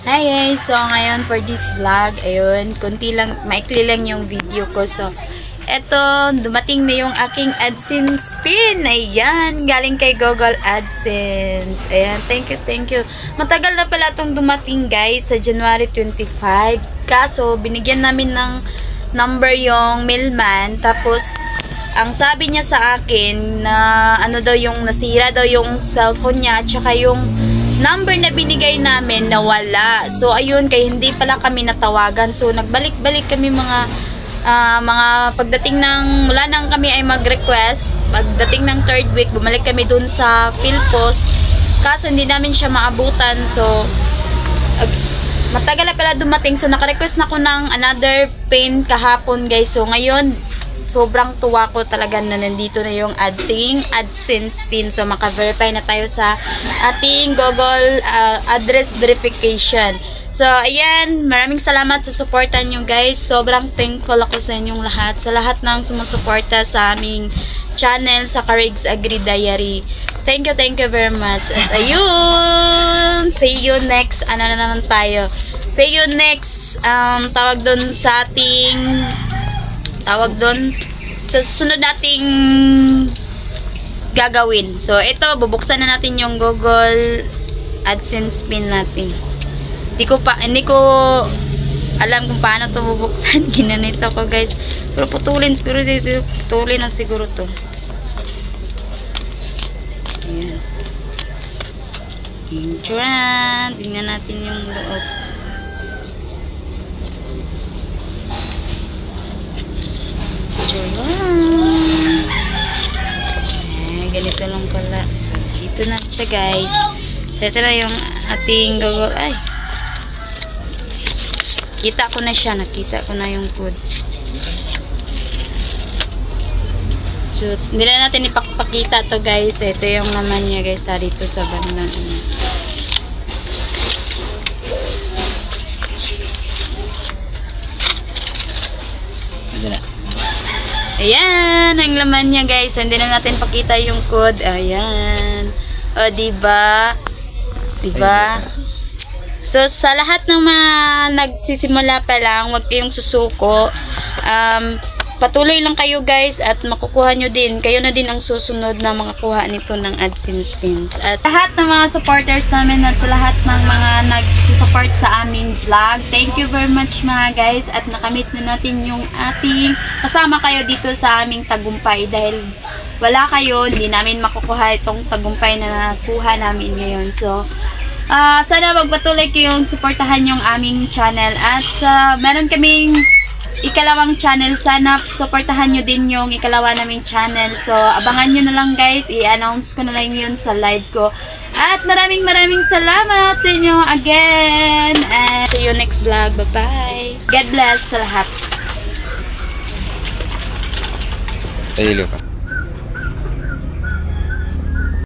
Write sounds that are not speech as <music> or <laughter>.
Hi guys! So ngayon for this vlog, ayun, kunti lang, maikli lang yung video ko. So, eto, dumating na yung aking AdSense pin. Ayan, galing kay Google AdSense. Ayan, thank you, thank you. Matagal na pala itong dumating guys, sa January 25. Kaso, binigyan namin ng number yung mailman. Tapos, ang sabi niya sa akin na ano daw yung nasira daw yung cellphone niya, tsaka yung number na binigay namin nawala. So ayun, kay hindi pala kami natawagan. So nagbalik-balik kami mga ah, mga pagdating ng mula nang kami ay mag-request, pagdating ng third week, bumalik kami dun sa Philpost. Kaso hindi namin siya maabutan. So ag- matagal na pala dumating. So naka-request na ko ng another pin kahapon, guys. So ngayon, sobrang tuwa ko talaga na nandito na yung ating AdSense pin. So, maka-verify na tayo sa ating Google uh, address verification. So, ayan, maraming salamat sa supportan nyo guys. Sobrang thankful ako sa inyong lahat. Sa lahat ng sumusuporta sa aming channel sa Carigs Agri Diary. Thank you, thank you very much. At ayun, see you next, ano na naman tayo. See you next, um, tawag dun sa ating tawag doon sa susunod nating gagawin. So, ito, bubuksan na natin yung Google AdSense pin natin. Hindi ko pa, hindi ko alam kung paano to bubuksan. <laughs> Ginanito ko, guys. Pero putulin, pero putulin na siguro to. Ayan. Insurance. Tingnan natin yung loob. Diyan. Eh, ganito lang pala. So, dito na siya guys. Ito na yung ating Google. Ay. Kita ko na siya. Nakita ko na yung code. So, hindi na natin ipakpakita to guys. Ito yung laman niya guys. Ha, dito sa bandang. ano. Ayan, ang laman niya guys. Hindi na natin pakita yung code. Ayan. O, diba? Diba? So, sa lahat ng mga nagsisimula pa lang, huwag kayong susuko. Um, patuloy lang kayo guys at makukuha nyo din. Kayo na din ang susunod na makakuha nito ng AdSense pins. At lahat ng mga supporters namin at sa lahat ng mga nagsusupport sa aming vlog, thank you very much mga guys at nakamit na natin yung ating kasama kayo dito sa aming tagumpay dahil wala kayo, hindi namin makukuha itong tagumpay na nakuha namin ngayon. So, Ah, sana magpatuloy kayong suportahan yung aming channel at sa meron kaming ikalawang channel. Sana suportahan nyo din yung ikalawa naming channel. So, abangan nyo na lang guys. I-announce ko na lang yun sa live ko. At maraming maraming salamat sa inyo again. And see you next vlog. Bye-bye. God bless sa lahat. Tahilo ka.